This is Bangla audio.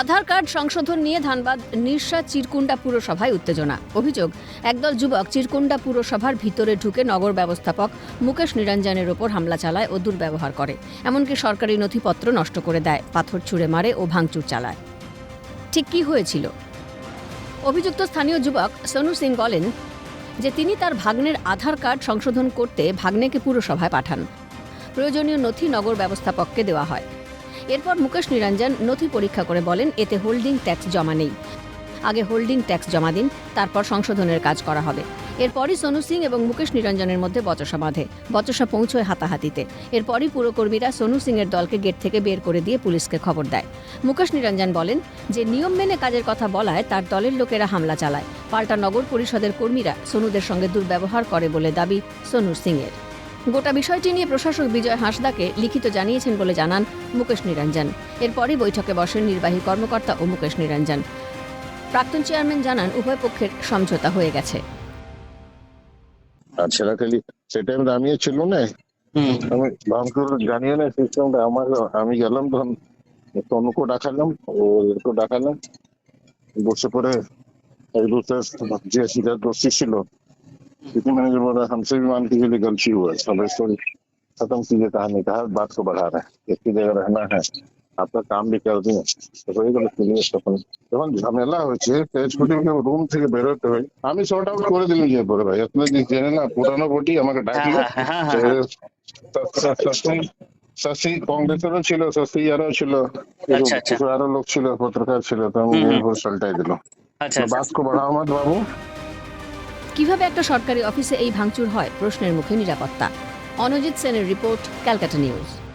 আধার কার্ড সংশোধন নিয়ে ধানবাদ, নির্সা চিরকুন্ডা পুরসভায় উত্তেজনা। অভিযোগ, একদল যুবক চিরকুন্ডা পুরসভার ভিতরে ঢুকে নগর ব্যবস্থাপক মুকেশ নিরঞ্জনের ওপর হামলা চালায় ও দুর্ব্যবহার করে। এমনকি সরকারি নথিপত্র নষ্ট করে দেয়, পাথর ছুঁড়ে মারে ও ভাঙচুর চালায়। ঠিক কী হয়েছিল? অভিযুক্ত স্থানীয় যুবক সোনু সিং বলেন যে তিনি তার ভাগ্নের আধার কার্ড সংশোধন করতে ভাগ্নেকে পুরসভায় পাঠান। প্রয়োজনীয় নথি নগর ব্যবস্থাপককে দেওয়া হয়। এরপর মুকেশ নিরঞ্জন নথি পরীক্ষা করে বলেন, এতে হোল্ডিং ট্যাক্স জমা নেই। আগে হোল্ডিং ট্যাক্স জমা দিন, তারপর সংশোধনের কাজ করা হবে। এরপরই সোনু সিং এবং মুকেশ নিরঞ্জনের মধ্যে বচসা বাঁধে, বচসা পৌঁছয় হাতাহাতিতে। এরপরই পুরকর্মীরা সোনু সিংয়ের দলকে গেট থেকে বের করে দিয়ে পুলিশকে খবর দেয়। মুকেশ নিরঞ্জন বলেন, যে নিয়ম মেনে কাজের কথা বলায়, তার দলের লোকেরা হামলা চালায়। পাল্টা নগর পরিষদের কর্মীরা সোনুদের সঙ্গে দুর্ব্যবহার করে বলে দাবি সোনু সিংয়ের। গোটা বিষয়টি নিয়ে প্রশাসক বিজয় হাঁসদাকে লিখিত জানিয়েছেন বলে জানান মুকেশ নিরঞ্জন। এরপরই বৈঠকে বসেন নির্বাহী কর্মকর্তা ও মুকেশ নিরঞ্জন। প্রাক্তন চেয়ারম্যান জানান উভয় পক্ষের সমঝোতা হয়ে গেছে। আর ছেলেখালি সেটাই নামিয়ে ছিল না। আমি রামপুর জানিয়ে না সিস্টেমটা আমার আমি গেলাম তখন তনুকে ডাকালাম ওকে ডাকালাম। বসে পরে এক দুটো যে সিদ্ধান্ত ছিল ছিল किसी मैंने जो बोला हमसे भी मान कीजिए गलती हुआ है सब स्टोरी खत्म कीजिए कहानी कहा बात को बढ़ा रहे हैं एक ही जगह रहना है आपका काम भी कर दिए তো হয়ে গেল ক্লিয়ার তখন যখন ঝামেলা হয়েছে স্কুটিকে রুম থেকে বেরোতে হয় আমি শর্ট আউট করে দিলাম যে পরে ভাই আপনি জেনে না পুরানো বটি আমাকে হ্যাঁ ডাকলো হ্যাঁ হ্যাঁ হ্যাঁ শশী শশী কংগ্রেসেরও ছিল শশী আরও ছিল আচ্ছা, আচ্ছা। কিছু আরো লোক ছিল পত্রকার ছিল তো আমি হুম, হুম। এরপর পাল্টাই দিল আচ্ছা আচ্ছা বাস কো বাড়াও মত বাবু কীভাবে একটা সরকারি অফিসে এই ভাঙচুর হয়? প্রশ্নের মুখে নিরাপত্তা। অনজিৎ সেনের রিপোর্ট, ক্যালকাটা নিউজ।